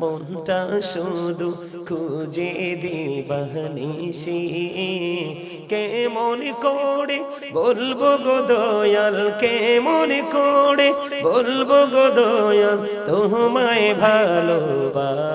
মনটা শুধু খুঁজে দিবানিসি কেমন করে বলব গো কেমন করে বলব গো তোমায় ভালোবাসি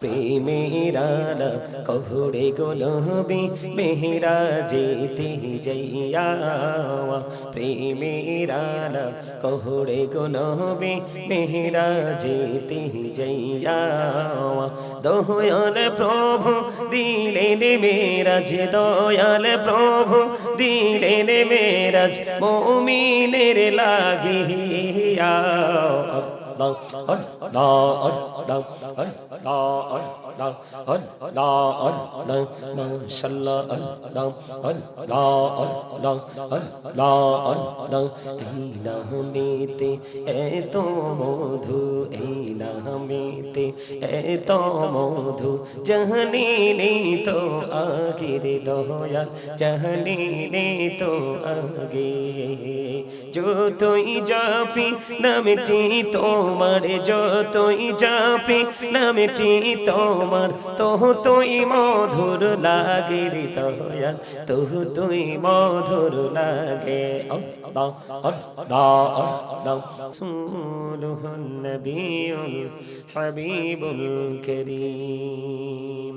প্রেমেরা কহুড়ে গোলবে মেহরা যেতে যাইয়া প্রেমেরা কহুড়ে গোলবে মেহরা যেতে যাইয়া দয়াল প্রভু দিলেন মেরাজ দয়াল প্রভু দিলেন মেরাজ মমিনের লাগিয়া নামেতে এত মধু এই নামেতে এত মধু জাহানি তো দয়াল জাহানি নেই তো আগে। যতই জাপি, নামটি তোমার, যতই জাপি, নামটি তোমার তোহ তুই মধুর লাগে রে দয়াল তোহ তুই মধুর লাগে। আল্লাহ আল্লাহ আল্লাহ। সুলুহুন হাবিবুল করিম।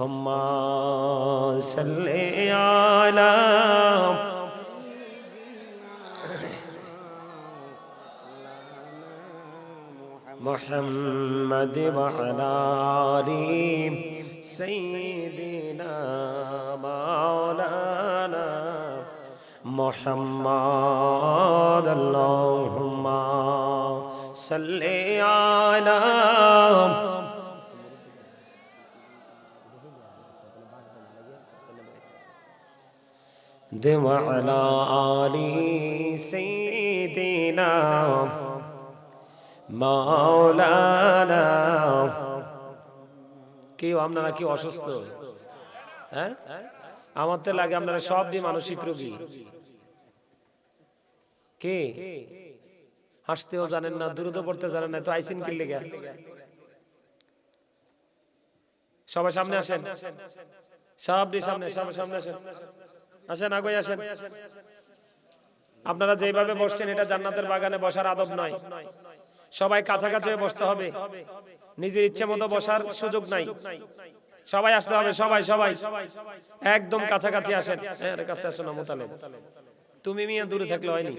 هم صل على محمد وعلى آل سيدنا مولانا محمد. اللهم صل على وعلى آل سيدنا মাওলানা কেউ আপনারা কি অসুস্থ হ্যাঁ আমার তো লাগে আপনারা সব দিয়ে মানসিক রোগী কে হাসতেও জানেন না দ্রুত পড়তে জানেন না তো আইসিন কি লেগে সবাই সামনে আসেন সব দিয়ে সামনে সবাই সামনে আসেন আসেন আগে আসেন। আপনারা যেভাবে বসছেন এটা জান্নাতের বাগানে বসার আদব নয়। সবাই কাছাকাছি বসতে হবে। নিজের ইচ্ছে মতো বসার সুযোগ নাই। সবাই আসতে হবে সবাই সবাই। একদম কাছাকাছি আসেন। হ্যাঁ, কাছে আসো না মোতালে তুমি মিয়া দূরে থাকলে হয়নি।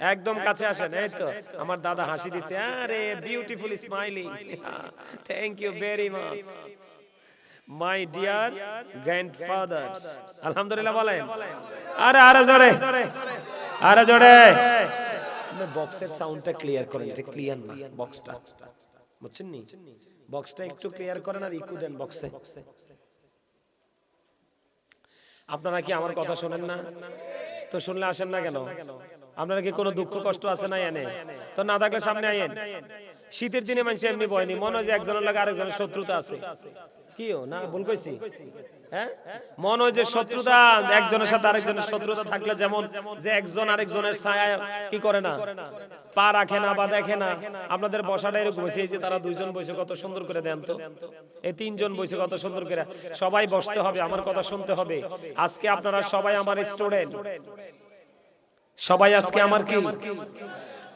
একদম কাছে আসেন এই তো। আমার দাদা হাসি দিচ্ছে আরে beautiful smiling thank you very much my dear grandfather আলহামদুলিল্লাহ বলেন আরে আরে জোরে আরে জোরে বক্সের সাউন্ডটা ক্লিয়ার করেন এটা ক্লিয়ার না বক্সটা বুঝছেন নি বক্সটা একটু ক্লিয়ার করেন আর ইকু দেন বক্সে আপনারা কি আমার কথা শোনেন না তো শুনলে আসেন না কেন আপনারা কি কোনো দুঃখ কষ্ট আছে না এনে তো না থাকলে সামনে আইয়েন শীতের দিনে মানুষ এমনি বয়নি মনে হয় যে একজনের লাগে আরেকজনের শত্রুতা আছে। কিও? না? ভুল কইছি? হ্যাঁ? মন হয় যে শত্রুতা, একজনের সাথে আরেকজনের শত্রুতা থাকলে যেমন যে একজন আরেকজনের ছায়া কি করে না? পা রাখে না, বা দেখে না। আপনাদের বসাটা এরকম হয়েছে যে তারা দুইজন বসে কত সুন্দর করে দেন তো। এই তিনজন বসে কত সুন্দর করে। সবাই বসতে হবে, আমার কথা শুনতে হবে। আজকে আপনারা সবাই আমার স্টুডেন্ট। সবাই আজকে আমার কি?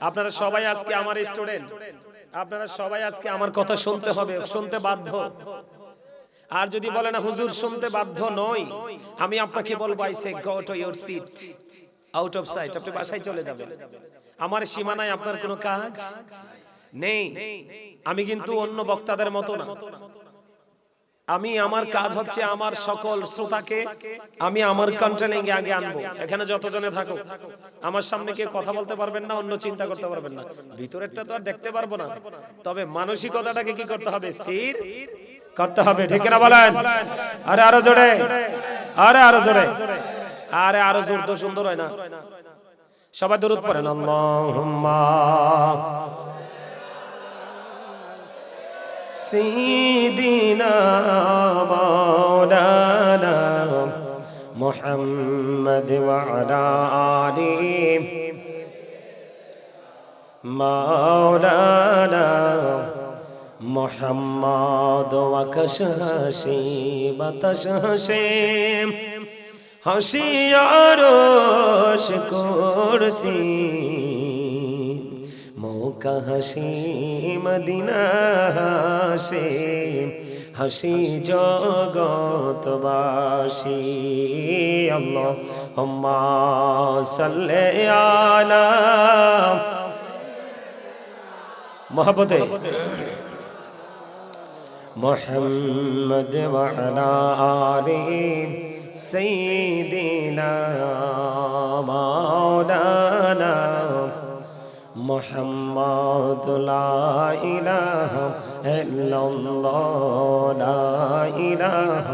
আপনারা সবাই আজকে আমার স্টুডেন্ট। আপনারা সবাই আজকে আমার কথা শুনতে হবে শুনতে বাধ্য। আর যদি বলে না হুজুর শুনতে বাধ্য নয় আমি আপনাকে বলব I say go to your seat out of sight আপনি বাসায় চলে যাবেন। আমার সীমানায় আপনার কোনো কাজ নেই। আমি কিন্তু অন্য বক্তাদের মতো না। আমি আমার কাজ হচ্ছে আমার সকল শ্রোতাকে আমি আমার কন্ট্রোলিং এ আগে আনব। এখানে যতজনে থাকো আমার সামনে কেউ কথা বলতে পারবেন না, অন্য চিন্তা করতে পারবেন না। ভিতরেরটা তো আর দেখতে পারব না। তবে মানসিকতাটাকে কি করতে হবে? স্থির করতে হবে, ঠিক না বলেন? আরে আরও জোরে। আরে আরও জোরে। আরে আরও জোর তো সুন্দর হয় না। সবাই দরুদ পড়েন, আল্লাহুম্মা। سيدنا مولانا محمد وعلى آله مولانا محمد وكشاشي بتشاشي حشيار شكور سي का हसी मदीना से हसी जगतवासी अल्लाहुम्मा सल्ले अला मोहब्बत मोहम्मद वाला आरे सैदिना मौला মোহাম্মদ ইলাহ ইলাহ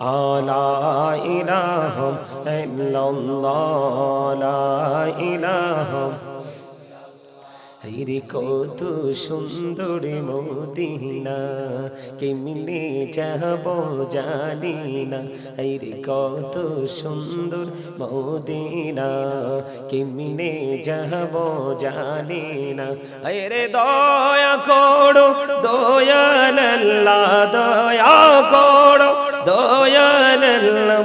আলা ইলাহ ইলাহ হাইরে কত সুন্দর মদিনা, কেমনে যাব জানি না হাইরে কত সুন্দর মদিনা, কেমনে যাব জানি না হাইরে দয়া করো দয়াল্লা দয়া করো দয়াল্লাম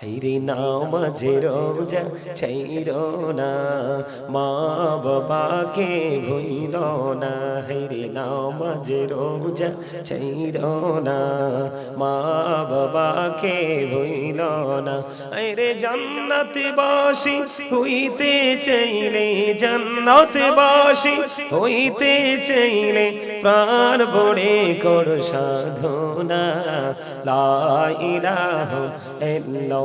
হাইরে নামাজে রোজা চাইর না, মা বাবাকে ভইল না। হাইরে নামাজে রোজা চাইর না, মা বাবাকে ভইল না। হাইরে জান্নাত বাসি হইতে চাইলে জান্নাত বাসি হইতে চাইলে প্রাণ ভরে কর সাধনা। লা ইলাহা ইল্লাল্লাহ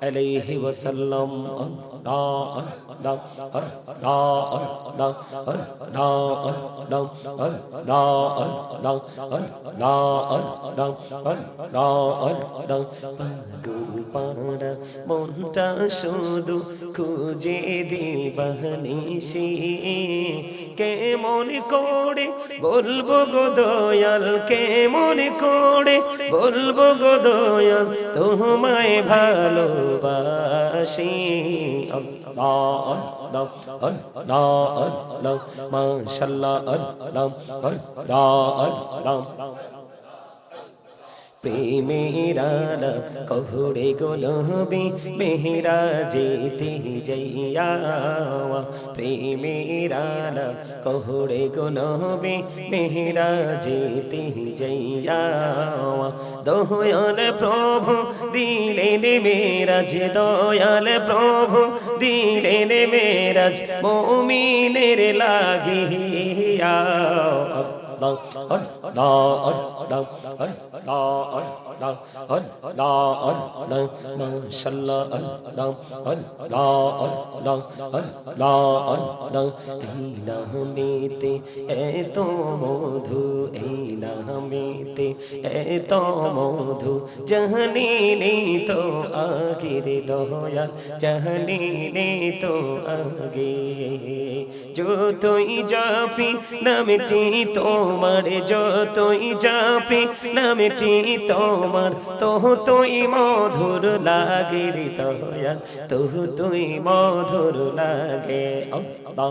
আলাইহি ওয়াসাল্লাম মনটা শুধু খুঁজে দিবানিসি কেমন করে বলব গো দয়াল, কেমন করে বলব গো দয়াল, তোমায় ভালো ভালোবাসি মাশাল্লাহ রাম রাম রাম প্রেমেরা কহুরে গোলবে মেহরা যেতে যাইয়া প্রেমেরা কহুরে গোলবে মেহরা যেতে যাইয়া দয়াল প্রভু দিলেন মেরাজ দয়াল প্রভু দিলেন মেরাজ মমিনের লাগিয়া đau ấn đau ấn đau ấn đau ấn đau ấn đau ấn đau mang sanh la ấn đau ấn đau ấn đau ấn đau ấn đau এই নামেতে এত মধু এই নামেতে এত মধু জহনি নে তো আগে দয়া জহনি নে তো আগে যতই যাপি নামটি তোমার যতই যাপি নামটি তোমার তোহ তুই মধুর লাগে রে দয়াল তোহ তুই মধুর লাগে আল্লাহ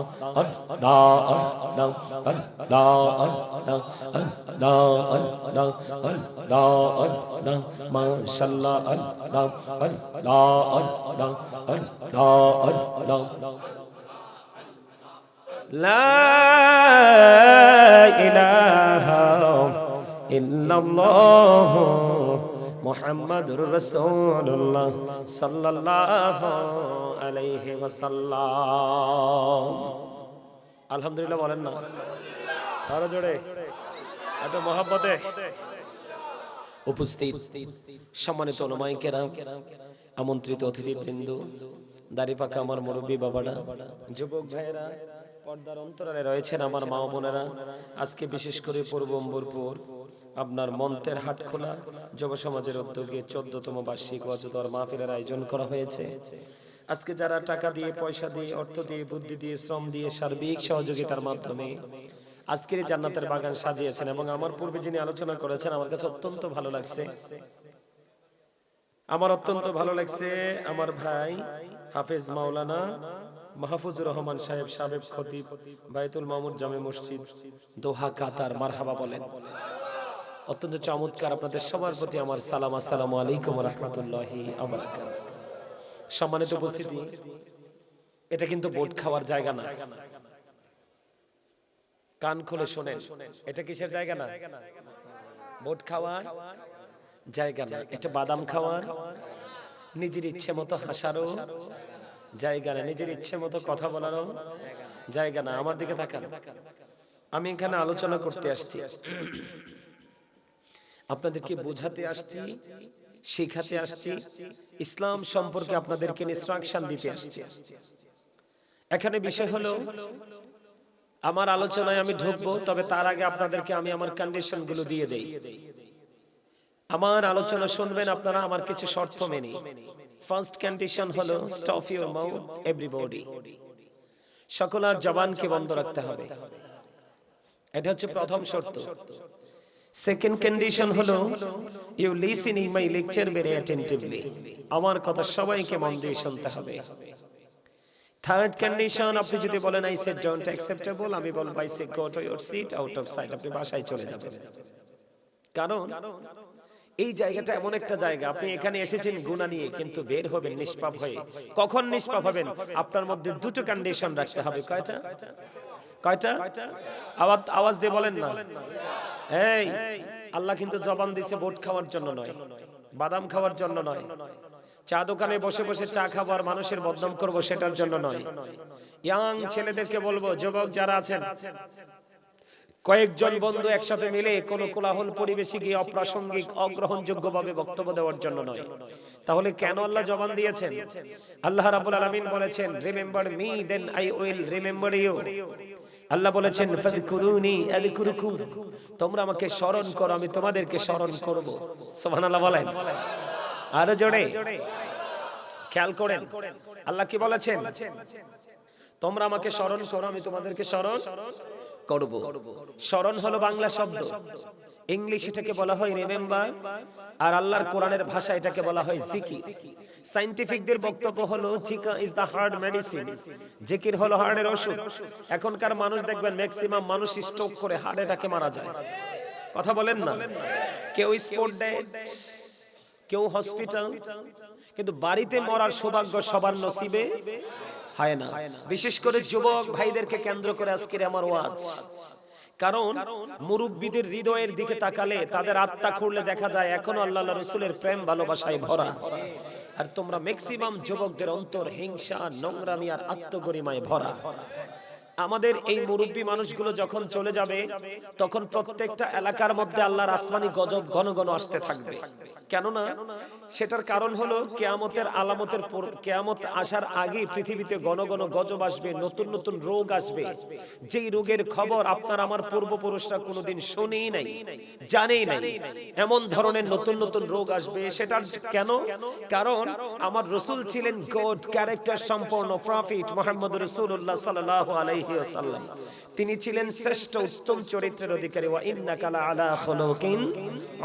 মোহাম্মদুর রসুল্লাহ সাল্লাল্লাহু আলাইহি ওয়াসাল্লাম। আলহামদুলিল্লাহ বলেন না। আরও জোরে। এত মহাব্বতে। উপস্থিত সম্মানিত অনুমায় কেরাম আমন্ত্রিত অতিথিবৃন্দ, দাড়ি পাকা আমার মুরব্বী বাবারা, যুবক ভাইরা পর্দার অন্তরালে রয়েছেন আমার মা বোনেরা। আজকে বিশেষ করে পূর্ব অম্বরপুর, আপনার মন্তের হাট খোলা যুব সমাজের উদ্যোগে চোদ্দতম বার্ষিক ওয়াজুদর মাহফিলের আয়োজন করা হয়েছে। আজকে যারা টাকা দিয়ে, পয়সা দিয়ে, অর্থ দিয়ে, বুদ্ধি দিয়ে, শ্রম দিয়ে সার্বিক সহযোগিতার মাধ্যমে আজকের জান্নাতের বাগান সাজিয়েছেন এবং আমার পূর্বে যিনি আলোচনা করেছেন, আমার কাছে অত্যন্ত ভালো লাগছে। আমার অত্যন্ত ভালো লাগছে আমার ভাই হাফেজ মাওলানা মাহফুজুর রহমান সাহেব, সাবেক খতিব বাইতুল মামুদ জামে মসজিদ, দোহা, কাতার, মারহাবা বলেন। অত্যন্ত চমৎকার আপনাদের সবার প্রতি আমার সালাম, আসসালামু আলাইকুম রহমতুল্লাহি সম্মানিত উপস্থিতি, এটা কিন্তু বোট খাওয়ার জায়গা না। কান খুলে শোনেন, এটা কিসের জায়গা না? বোট খাওয়ার জায়গা না, এটা বাদাম খাওয়ার, নিজের ইচ্ছে মতো হাসারও জায়গা না নিজের ইচ্ছে মতো কথা বলারও জায়গা না আমার দিকে তাকান। আমি এখানে আলোচনা করতে আসছি। আপনাদেরকে বোঝাতে আসছি শেখাতে আসছি ইসলাম সম্পর্কে আপনাদেরকে ইনস্ট্রাকশন দিতে আসছি। এখানে বিষয় হলো আমার আলোচনায় আমি ঢুকবো তবে তার আগে আপনাদেরকে আমি আমার কন্ডিশনগুলো দিয়ে দেই। আমার আলোচনা শুনবেন আপনারা আমার কিছু শর্ত মেনে ফার্স্ট কন্ডিশন হলো স্টপ ইউর মাউথ এভরিবডি সকল আর জবানকে বন্ধ রাখতে হবে। এটা হচ্ছে প্রথম শর্ত। সেকেন্ড কন্ডিশন হলো you listening my lecture very attentively আমার কথা সবাইকে মন দিয়ে শুনতে হবে। থার্ড কন্ডিশন আপনি যদি বলেন আই সেড ডোন্ট অ্যাকসেপ্টেবল আমি বলব I say go to your seat out of sight আপনি বাসায় চলে যাবেন। কারণ এই জায়গাটা এমন একটা জায়গা। আপনি এখানে এসেছেন গুণা নিয়ে কিন্তু বের হবেন, নিষ্পাপ হয়ে। কখন নিষ্পাপ হবেন? আপনার মধ্যে দুটো কন্ডিশন রাখতে হবে। কয়টা? কয়টা? আওয়াজ আওয়াজ দিয়ে বলেন না। এই, আল্লাহ কিন্তু জবান দিছে ভোট খাওয়ার জন্য নয়। বাদাম খাওয়ার জন্য নয়। চা দোকানে বসে বসে চা খাবার মানুষের বদনাম করব সেটার জন্য নয়। ইয়াং ছেলেদেরকে বলব, যুবক যারা আছেন কয়েকজন বন্ধু একসাথে মিলে কোন কোলাহল পরিবেশে গিয়ে অপ্রাসঙ্গিক অগ্রহণযোগ্য ভাবে বক্তব্য দেওয়ার জন্য নয়। তাহলে কেন আল্লাহ জবান দিয়েছেন? আল্লাহ রাব্বুল আলামিন বলেছেন remember me then I will remember you Allah বলেছেন ফাযকুরুনি আযকুরুকুম। তোমরা আমাকে স্মরণ করো আমি তোমাদেরকে স্মরণ করব। সুবহানাল্লাহ বলেন। আরও জোরে। খেয়াল করেন। আল্লাহ কি বলেছেন? তোমরা আমাকে স্মরণ করো আমি তোমাদেরকে স্মরণ করব। স্মরণ হলো বাংলা শব্দ। ইংলিশ এটাকে বলা হয় রিমেম্বার আর আল্লাহর কোরআনের ভাষা এটাকে বলা হয় জিকির। সাইন্টিফিকদের বক্তব্য হলো, জিকা ইজ দা হার্ড মেডিসিন। জিকির হলো হার্টের ওষুধ। এখনকার মানুষ দেখবেন ম্যাক্সিমাম মানুষ স্ট্রোক করে হার্ট অ্যাটাকে মারা যায়। কথা বলেন না। কেউ স্পোর্ট দেয়, কেউ হসপিটাল কিন্তু বাড়িতে মরার সৌভাগ্য সবার নসিবে। হয় না। বিশেষ করে যুবক ভাইদেরকে কেন্দ্র করে আজকের আমার ওয়াজ। কারণ মুরব্বীদের হৃদয়ের দিকে তাকালে তাদের আত্মা খুঁড়লে দেখা যায় এখনও আল্লাহ রসুলের প্রেম, ভালোবাসায় ভরা। আর তোমরা ম্যাক্সিমাম যুবকদের অন্তর হিংসা, নোংরামি আর আত্মগরিমায় ভরা। আমাদের এই মুরব্বী মানুষগুলো যখন চলে যাবে তখন প্রত্যেকটা এলাকার মধ্যে আল্লাহর আসমানি গজব ঘন ঘন আসতে থাকবে। কেননা সেটার কারণ হলো কেয়ামতের আলামতের কেয়ামত আসার আগে পৃথিবীতে ঘন ঘন গজব আসবে নতুন নতুন রোগ আসবে। যেই রোগের খবর আপনার আমার পূর্বপুরুষরা কোনোদিন শোনেই নাই জানেই নাই এমন ধরনের নতুন নতুন রোগ আসবে। সেটার কেন? কারণ আমার রসুল ছিলেন গড ক্যারেক্টার সম্পন্ন প্রফিট মোহাম্মদ রসুল্লাহ সাল্লাহ আলাইহি আলাইহি ওয়াসাল্লাম। তিনি ছিলেন শ্রেষ্ঠ উত্তম চরিত্রের অধিকারী। ওয়া ইন্নাকা লা আলা খুলুকিন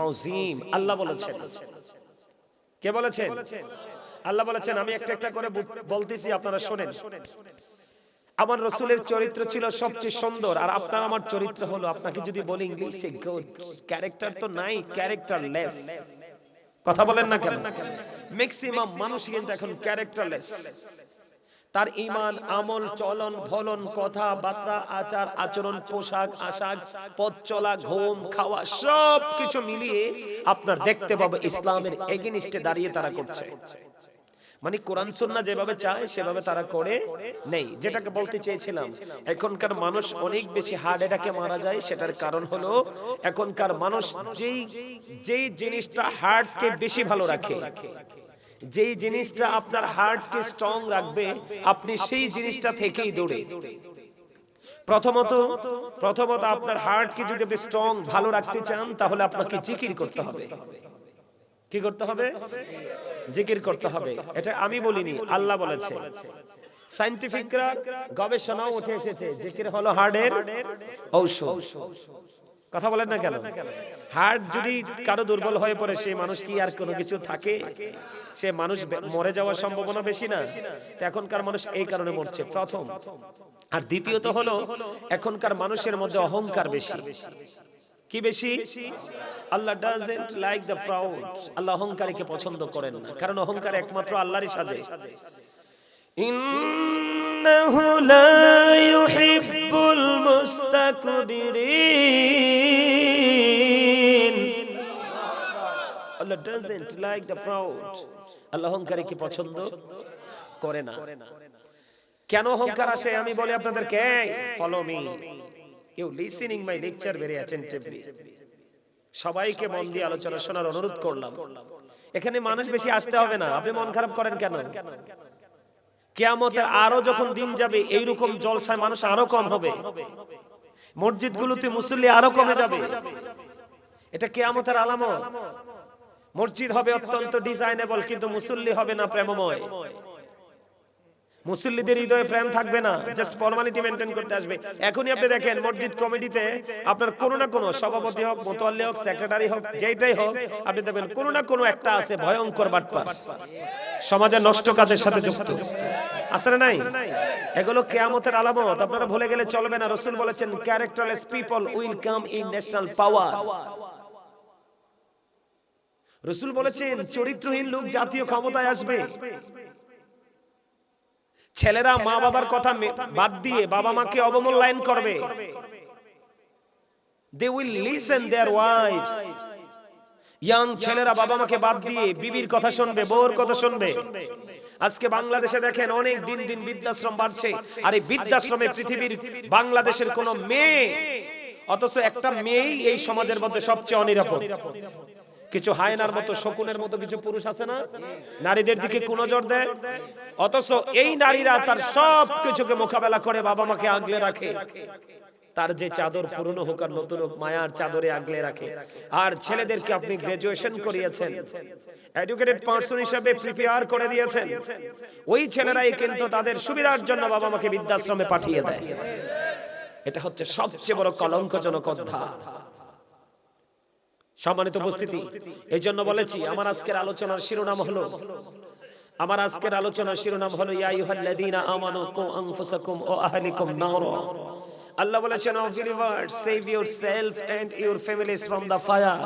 আযীম। আল্লাহ বলেছেন। কে বলেছেন? আল্লাহ বলেছেন, আমি একটা একটা করে বলতেছি, আপনারা শোনেন। আমার রসুলের চরিত্র ছিল সবচেয়ে সুন্দর, আর আপনার আমার চরিত্র হলো, আপনাকে যদি বলি ইংলিশে গুড ক্যারেক্টার তো নাই ক্যারেক্টারলেস কথা বলেন না কেন? ম্যাক্সিমাম মানুষ কিন্তু এখন ক্যারেক্টারলেস তার ইমান আমল, চলন, ফলন কথা বার্তা আচার, আচরণ, পোশাক, আশাক, পথ চলা, ঘুম, খাওয়া সব কিছু মিলিয়ে আপনার দেখতে পাবো ইসলামের এগেনিস্টে দাঁড়িয়ে তারা করছে। মানে কোরআন, সুন্নাহ যেভাবে চায়, সেভাবে তারা করে নেই। যেটাকে বলতে চেয়েছিলাম, এখনকার মানুষ অনেক বেশি হার্ট অ্যাটাকে মারা যায়, সেটার কারণ হলো এখনকার মানুষ যেই যেই জিনিসটা হার্টকে বেশি ভালো রাখে যেই জিনিসটা আপনার হার্টকে স্ট্রং রাখবে, আপনি সেই জিনিসটা থেকেই দৌড়ে। প্রথমত প্রথমত আপনার হার্টকে যদি আপনি স্ট্রং ভালো রাখতে চান, তাহলে আপনাকে জিকির করতে হবে। কি করতে হবে? জিকির করতে হবে। এটা আমি বলিনি, আল্লাহ বলেছে। সাইন্টিফিকরা গবেষণাও উঠে এসেছে, জিকির হলো হার্টের ঔষধ। কথা বলেন না কেন? হার্ট যদি কারও দুর্বল হয়ে পড়ে সেই মানুষ কি আর কোনো কিছু থাকে? সে মানুষ মরে যাওয়ার সম্ভাবনা বেশি না? এখনকার মানুষ এই কারণে মরছে, প্রথম। আর দ্বিতীয়ত হলো, এখনকার মানুষের মধ্যে অহংকার বেশি। কি বেশি? Allah doesn't like the proud Allah অহংকারীকে পছন্দ করেন না, কারণ অহংকার একমাত্র আল্লাহরই সাজে। ইন্নাহু লা ইউহিব্বুল মুস্তাকবিরিন। Allah doesn't like the proud Allah অহংকারীকে পছন্দ? করে না। কেন অহংকার আসে? আমি বলি আপনাদেরকে follow me you listening my lecture very attentively সবাইকে মন দিয়ে আলোচনা শোনার অনুরোধ করলাম। এখানে মানুষ বেশি আসতে হবে না। আপনি মন খারাপ করেন কেন? কেয়ামতের আরও যখন দিন যাবে, এইরকম জলসায় মানুষ আরও কম হবে। মসজিদগুলোতে মুসল্লি আরও কমে যাবে। এটা কেয়ামতের আলামত। মসজিদ হবে অত্যন্ত ডিজাইনেবল, কিন্তু মুসল্লি হবে না প্রেমময়। মুসল্লিদের হৃদয়ে প্রেম থাকবে না জাস্ট ফর্মালিটি মেনটেন করতে আসবে। এখনই আপনি দেখেন, মসজিদ কমিটিতে আপনার কোনো না কোনো সভাপতি হোক, মোতোয়াল্লি হোক, সেক্রেটারি হোক যেটাই হোক, আপনি দেখবেন কোনো না কোনো একটা আছে ভয়ঙ্কর বাটপার। সমাজের নষ্ট কাজের সাথে যুক্ত। আছে না নাই? এগুলো কেয়ামতের আলামত, আপনারা ভুলে গেলে চলবে না। রসুল বলেছেন characterless people will come in national power রসুল বলেছেন চরিত্রহীন লোক জাতীয় ক্ষমতায় আসবে। ছেলেরা মা বাবার কথা বাদ দিয়ে বাবা মাকে অবমূল্যায়ন করবে। They will listen their wives young ছেলেরা বাবা মাকে বাদ দিয়ে বিবির কথা শুনবে বউর কথা শুনবে। আজকে বাংলাদেশে দেখেন অনেক দিন দিন বৃদ্ধাশ্রম বাড়ছে। আর এই বৃদ্ধাশ্রমে পৃথিবীর বাংলাদেশের কোন মেয়ে। অথচ একটা মেয়েই এই সমাজের মধ্যে সবচেয়ে অনিরাপদ। কিছু হায়নার মতো, শকুনের মতো কিছু পুরুষ আছে না? নারীদের দিকে কোন নজর দেয়? অথচ এই নারীরা তার সব কিছুকে মোকাবেলা করে বাবা মাকে আগলে রাখে। তার যে চাদর পুরনো হোক আর নতুন হোক, মায়ার চাদরে আগলে রাখে। আর ছেলেদেরকে আপনি গ্রাজুয়েশন করিয়েছেন। এডুকেটেড পার্সন হিসেবে প্রিপেয়ার করে দিয়েছেন। ওই ছেলেরাই কিন্তু তাদের সুবিধার জন্য বাবা মাকে বৃদ্ধাশ্রমে পাঠিয়ে দেয়। এটা হচ্ছে সবচেয়ে বড় কলঙ্কজনক অধ্যায়। সম্মানিত উপস্থিতি। এই জন্য বলেছি আমার আজকের আলোচনার শিরোনাম হলো আমার আজকের আলোচনার শিরোনাম হলো ইয়া আইয়ুহাল্লাযীনা আমানু কু আনফুসাকুম ওয়া আহলিকুম নারা। আল্লাহ বলেছেন of universe save yourself and your families from the fire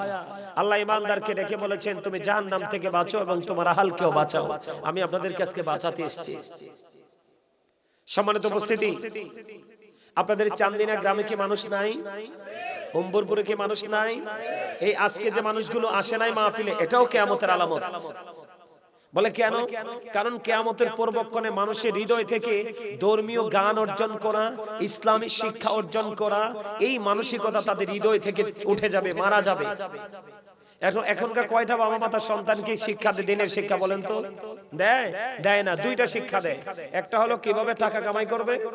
Allah ইমানদারকে ডেকে বলেছেন তুমি জাহান্নাম থেকে বাঁচো এবং তোমার আহালকেও বাঁচাও। আমি আপনাদেরকে আজকে বাঁচাতে এসেছি। সম্মানিত উপস্থিতি। আপনাদের চান্দিনা গ্রামে কি মানুষ নাই? অম্বরপুরে কি মানুষ নাই? এই আজকে যে মানুষগুলো আসে নাই মাহফিলে, এটাও কেয়ামতের আলামত। বলে কেন? কারণ কেয়ামতের পূর্বক্ষণে মানুষের হৃদয় থেকে ধর্মীয় গান অর্জন করা ইসলামী শিক্ষা অর্জন করা, এই মানসিকতা তাদের হৃদয় থেকে উঠে যাবে, মারা যাবে। এখন এখনকার কয়টা বাবা মা তার সন্তানকে শিক্ষা দেয়, দিনের শিক্ষা বলেন তো? দেয়? দেয় না, দুইটা শিক্ষা দেয়। একটা হলো কীভাবে টাকা কামাই করবে,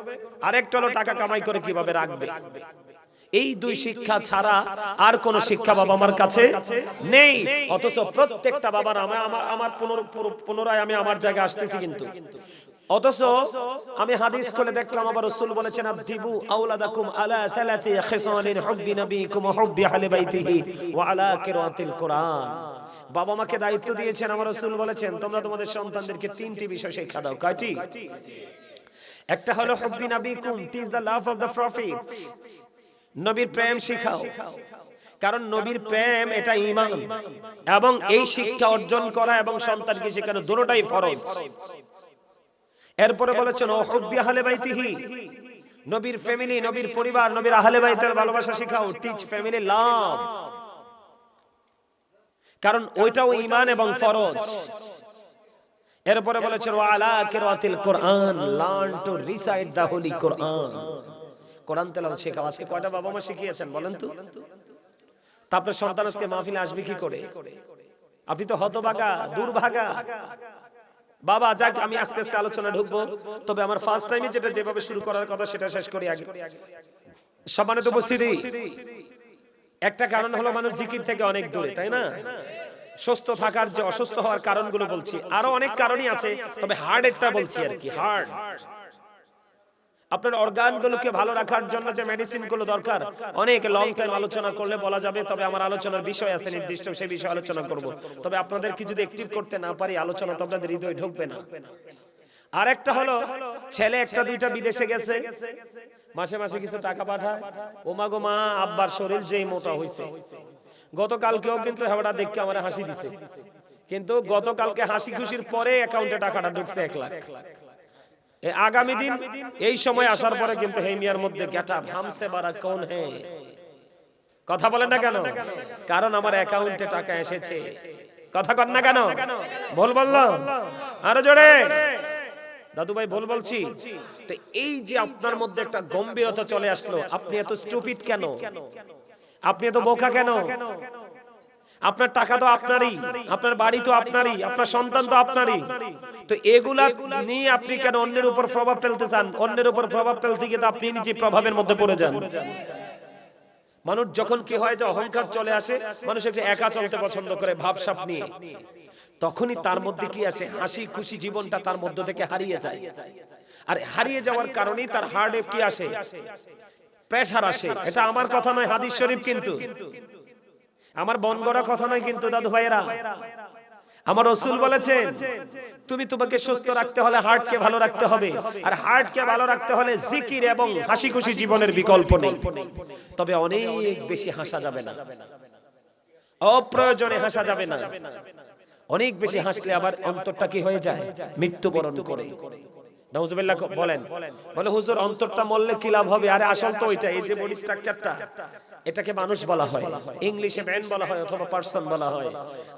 আরেকটা হলো টাকা কামাই করে কীভাবে রাখবে। এই দুই শিক্ষা ছাড়া আর কোন শিক্ষা বাবা মার কাছে নেই। অথচ প্রত্যেকটা বাবার আমার আমার আমার পুনর- পুনর- পুনরায় আমি আমার জায়গায় আসতেছি কিন্তু। অথচ আমি হাদিস খুলে দেখলাম আবার রাসূল বলেছেন আদিবু আওলাদাকুম আলা থালাতি খিসালিন হুব্বি নবীকুম ওয়া হুব্বি আহলি বাইতিহি ওয়া আলা কিরাতিল কোরআন। বাবা মাকে দায়িত্ব দিয়েছেন আমার রাসূল বলেছেন তোমরা তোমাদের সন্তানদেরকে তিনটি বিষয় শিক্ষা দাও। কয়টি একটা হলো হুব্বি নবীকুম teach the love of the prophet নবীর প্রেম শিখাও। কারণ নবীর প্রেম এটা ইমান। এবং এই শিক্ষা অর্জন করা এবং সন্তানকে শেখানো দুটোটাই ফরজ। এরপরে বলেছেন ও হুব্বি আহলে বাইতিহি। নবীর ফ্যামিলি নবীর পরিবার নবীর আহলে বাইতের ভালোবাসা শেখাও টিচ ফ্যামিলি লাভ কারণ ওইটাও ঈমান এবং ফরজ। এরপরে বলেছেন ওয়া আলা কিরাতিল Quran learn to recite the holy Quran. Quran তেলাওয়াত শেখাও। আজকে কয়টা বাবা মা শিখিয়েছেন বলেন তো? তারপরে সন্তান আজকে মাহফিলে আসবে কি করে? আপনি তো হতভাগা দুর্ভাগা। বাবা যাক আমি আস্তে আস্তে আলোচনা ঢুকবো। তবে আমার ফার্স্ট টাইমে যেটা যেভাবে শুরু করার কথা সেটা শেষ করি আগে। সম্মানিত উপস্থিতি একটা কারণ হলো মানুষ জিকির থেকে অনেক দূরে তাই না? সুস্থ থাকার যে অসুস্থ হওয়ার কারণগুলো বলছি। আরও অনেক কারণই আছে তবে হার্ড একটা বলছি আর কি হার্ড আপনার অর্গানগুলোকে ভালো রাখার জন্য যে মেডিসিনগুলো দরকার, অনেক লং টাইম আলোচনা করলে বলা যাবে, তবে আমার আলোচনার বিষয় আছে নির্দিষ্ট সেই বিষয়ে আলোচনা করব। তবে আপনাদের কি যদি অ্যাক্টিভ করতে না পারি, আলোচনা তো আপনাদের হৃদয়ে ঢুকবে না। আর একটা হলো, ছেলে একটা, দুইটা বিদেশে গেছে, মাসে মাসে কিছু টাকা পাঠায়। ও মা গো মা, আব্বার শরীর যেই মোটা হইছে। গতকালকেও কিন্তু হেবড়া দেখকে আমার হাসি দিছে। কিন্তু গতকালকে হাসি খুশির পরে অ্যাকাউন্টে টাকাটা ঢুকছে এক লাখ। আগামী দিন এই সময় আসার পরে কিন্তু হেমিয়ার মধ্যে গেটা হামসে বারা কোন হে? কথা বলেন না কেন? কারণ আমার অ্যাকাউন্টে টাকা এসেছে। কথা কর না কেন? ভুল বলল? আরও জোরে। দাদু ভাই বল বলছি। তো এই যে আপনার মধ্যে একটা গম্ভীরতা চলে আসলো আপনি এত স্টুপিড কেন? আপনি এত বোকা কেন? আপনার টাকা তো আপনারই, আপনার বাড়ি তো আপনারই, আপনার সন্তান তো আপনারই। তো এগুলা নিয়ে আপনি কেন অন্যের উপর প্রভাব ফেলতে চান? অন্যের উপর প্রভাব ফেলতে গিয়ে তো আপনি নিজে প্রভাবের মধ্যে পড়ে যান। মানুষ যখন কি হয় যে অহংকার চলে আসে, মানুষ একটু একা চলতে পছন্দ করে ভাবসাপ নিয়ে। তখনই তার মধ্যে কি আসে? হাসি খুশি জীবনটা তার মধ্য থেকে হারিয়ে যায়। আর হারিয়ে যাওয়ার কারণেই তার হার্টে কি আসে? প্রেসার আসে। এটা আমার কথা নয়, হাদিস শরীফ কিন্তু। আমার বন গড়া কথা নয় কিন্তু দাদু ভাইয়েরা। আমার রসুল বলেছেন, তুমি তোমাকে সুস্থ রাখতে হলে হার্টকে ভালো রাখতে হবে, আর হার্টকে ভালো রাখতে হলে জিকির এবং হাসি খুশি জীবনের বিকল্প নেই। তবে অনেক বেশি হাসা যাবে না। অপ্রয়োজনে হাসা যাবে না। অনেক বেশি হাসলে আবার অন্তরটা কি হয়ে যায়? মৃত্যুবরণ করে। নাউজুবিল্লাহ, বলেন, বলে, হুজুর, অন্তরটা মরলে কি লাভ হবে? আরে, আসল তো ওইটা এই যে বডি স্ট্রাকচারটা এটাকে মানুষ বলা হয়। ইংলিশে ম্যান বলা হয় অথবা পার্সন বলা হয়।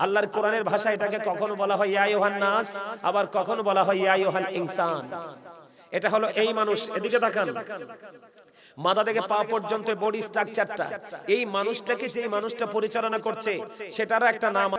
আল্লাহর কোরআনের ভাষা এটাকে কখনো বলা হয়, ইয়া ইয়োহান নাস আবার কখনো বলা হয়, ইয়া ইয়োহান ইনসান এটা হলো এই মানুষ। এদিকে তাকান। মাথা থেকে পা পর্যন্ত বডি স্ট্রাকচারটা এই মানুষটাকে যে মানুষটা পরিচালনা করছে, সেটারও একটা নাম